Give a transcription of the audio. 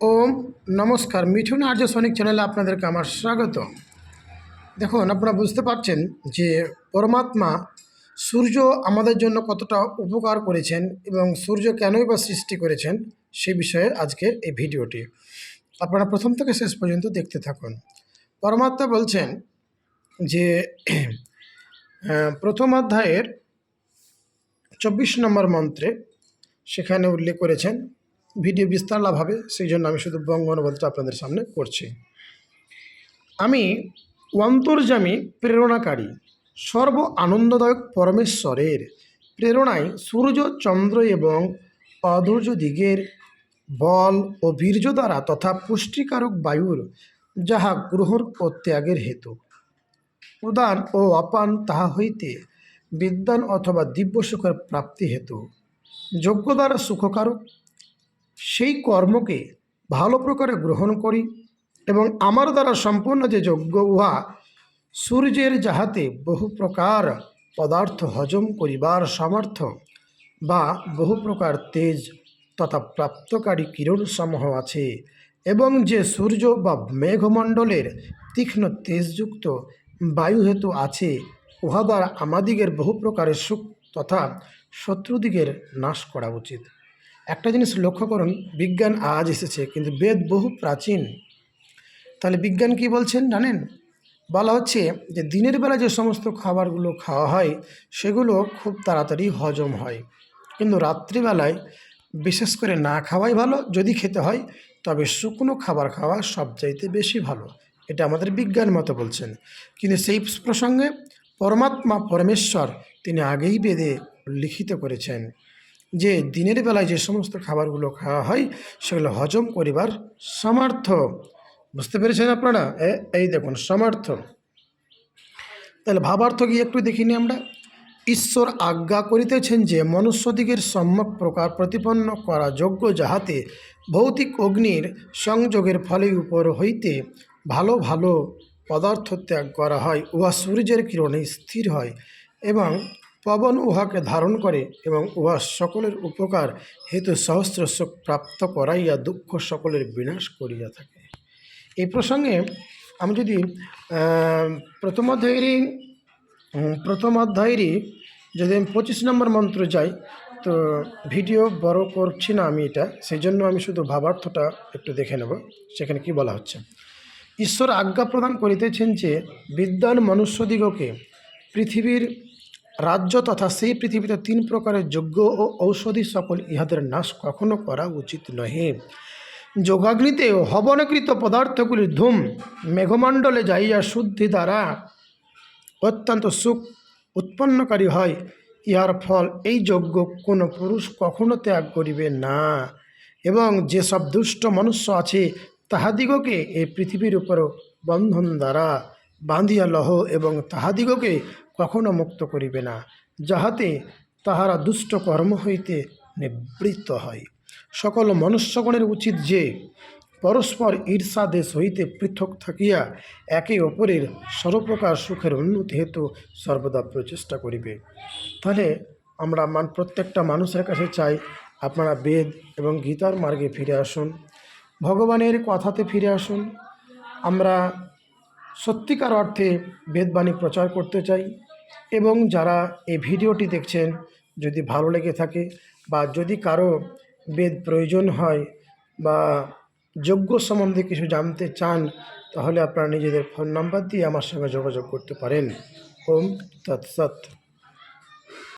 ওম নমস্কার। মিঠুন আর্য সৈনিক চ্যানেলে আপনাদেরকে আমার স্বাগত। দেখুন, আপনারা বুঝতে পারছেন যে পরমাত্মা সূর্য আমাদের জন্য কতটা উপকার করেছেন এবং সূর্য কেনই বা সৃষ্টি করেছেন সেই বিষয়ে আজকে এই ভিডিওটি। আপনারা প্রথম থেকে শেষ পর্যন্ত দেখতে থাকুন। পরমাত্মা বলছেন যে প্রথম অধ্যায়ের চব্বিশ নম্বর মন্ত্রে সেখানে উল্লেখ করেছেন ভিডিও বিস্তার লাভ হবে সেই জন্য আমি শুধু বঙ্গ অনুবাদটা আপনাদের সামনে করছি। আমি অন্তর্জামী প্রেরণাকারী, সর্ব আনন্দদায়ক পরমেশ্বরের প্রেরণায় সূর্য, চন্দ্র এবং অধৈর্য দিগের বল ও বীর্য দ্বারা তথা পুষ্টিকারক বায়ুর যাহা গ্রহণ ও ত্যাগের হেতু। উদান ও অপান তাহা হইতে বিদ্যান অথবা দিব্য সুখের প্রাপ্তি হেতু। যোগ্য দ্বারা সুখকারক সেই কর্মকে ভালো প্রকারে গ্রহণ করি এবং আমার দ্বারা সম্পূর্ণ যে যজ্ঞ, উহা সূর্যের যাহাতে বহু প্রকার পদার্থ হজম করিবার সামর্থ্য বা বহু প্রকার তেজ তথা প্রাপ্তকারী কিরণসমূহ আছে এবং যে সূর্য বা মেঘমণ্ডলের তীক্ষ্ণ তেজযুক্ত বায়ু হেতু আছে, উহা দ্বারা আমাদিগের বহু প্রকারের সুখ তথা শত্রুদিগের নাশ করা উচিত। একটা জিনিস লক্ষ্য করুন, বিজ্ঞান আজ এসেছে, কিন্তু বেদ বহু প্রাচীন। তাহলে বিজ্ঞান কি বলছেন জানেন? বলা হচ্ছে যে দিনের বেলা যে সমস্ত খাবারগুলো খাওয়া হয়, সেগুলো খুব তাড়াতাড়ি হজম হয়। কিন্তু রাত্রিবেলায় বিশেষ করে না খাওয়াই ভালো, যদি খেতে হয়, তবে শুকনো খাবার খাওয়া সবচাইতে বেশি ভালো। এটা আমাদের বিজ্ঞান মতো বলছেন। কিন্তু সেই প্রসঙ্গে পরমাত্মা পরমেশ্বর তিনি আগেই বেদে লিখিত করেছেন। যে দিনের বেলায় যে সমস্ত খাবারগুলো খাওয়া হয়, সেগুলো হজম করিবার সামর্থ্য। বুঝতে পেরেছেন আপনারা? এই দেখুন, সামর্থ্য। তাহলে ভাবার্থ গিয়ে একটু দেখিনি আমরা। ঈশ্বর আজ্ঞা করিতেছেন যে মনুষ্যদিগের সম্যক প্রকার প্রতিপন্ন করা যোগ্য যাহাতে ভৌতিক অগ্নির সংযোগের ফলে উপর হইতে ভালো ভালো পদার্থ ত্যাগ করা হয়, উহা সূর্যের কিরণে স্থির হয় এবং পবন উহাকে ধারণ করে এবং উহা সকলের উপকার হেতু সহস্র সুখ প্রাপ্ত করাইয়া দুঃখ সকলের বিনাশ করিয়া থাকে। এই প্রসঙ্গে আমি যদি প্রথম অধ্যায়েরই প্রথম অধ্যায়েরই যদি আমি পঁচিশ নম্বর মন্ত্র যাই, তো ভিডিও বড় করছি না আমি এটা সেই জন্য আমি শুধু ভাবার্থটা একটু দেখে নেব, সেখানে কি বলা হচ্ছে। ঈশ্বর আজ্ঞা প্রদান করিতেছেন যে বিদ্যান মনুষ্যদিগকে পৃথিবীর রাজ্য তথা সেই পৃথিবীতে তিন প্রকারের যোগ্য ও ঔষধি সকল ইহাদের নাশ কখনো করা উচিত নহে। যোগাগ্নিতে হবনকৃত পদার্থগুলির ধূম মেঘমণ্ডলে যাইয়া শুদ্ধি দ্বারা অত্যন্ত সুখ উৎপন্নকারী হয়। ইহার ফল এই যজ্ঞ কোনো পুরুষ কখনো ত্যাগ করিবে না। এবং যেসব দুষ্ট মনুষ্য আছে, তাহাদিগকে এই পৃথিবীর উপর বন্ধন দ্বারা বাঁধিয়া লহ এবং তাহাদিগকে কখনো মুক্ত করিবে না, যাহাতে তাহারা দুষ্ট কর্ম হইতে নিবৃত্ত হয়। সকল মনুষ্যগণের উচিত যে, পরস্পর ঈর্ষা দেশ হইতে পৃথক থাকিয়া একে অপরের সর্বপ্রকার সুখের উন্নতি হেতু সর্বদা প্রচেষ্টা করিবে। তাহলে আমরা মান, প্রত্যেকটা মানুষের কাছে চাই আপনারা বেদ এবং গীতার মার্গে ফিরে আসুন, ভগবানের কথাতে ফিরে আসুন। আমরা সত্যিকার অর্থে বেদবাণী প্রচার করতে চাই। এবং যারা এই ভিডিওটি দেখছেন, যদি ভালো লেগে থাকে বা যদি কারও বেদ প্রয়োজন হয় বা যোগ্য সম্বন্ধে কিছু জানতে চান, তাহলে আপনারা নিজেদের ফোন নাম্বার দিয়ে আমার সঙ্গে যোগাযোগ করতে পারেন। ওম তৎসৎ।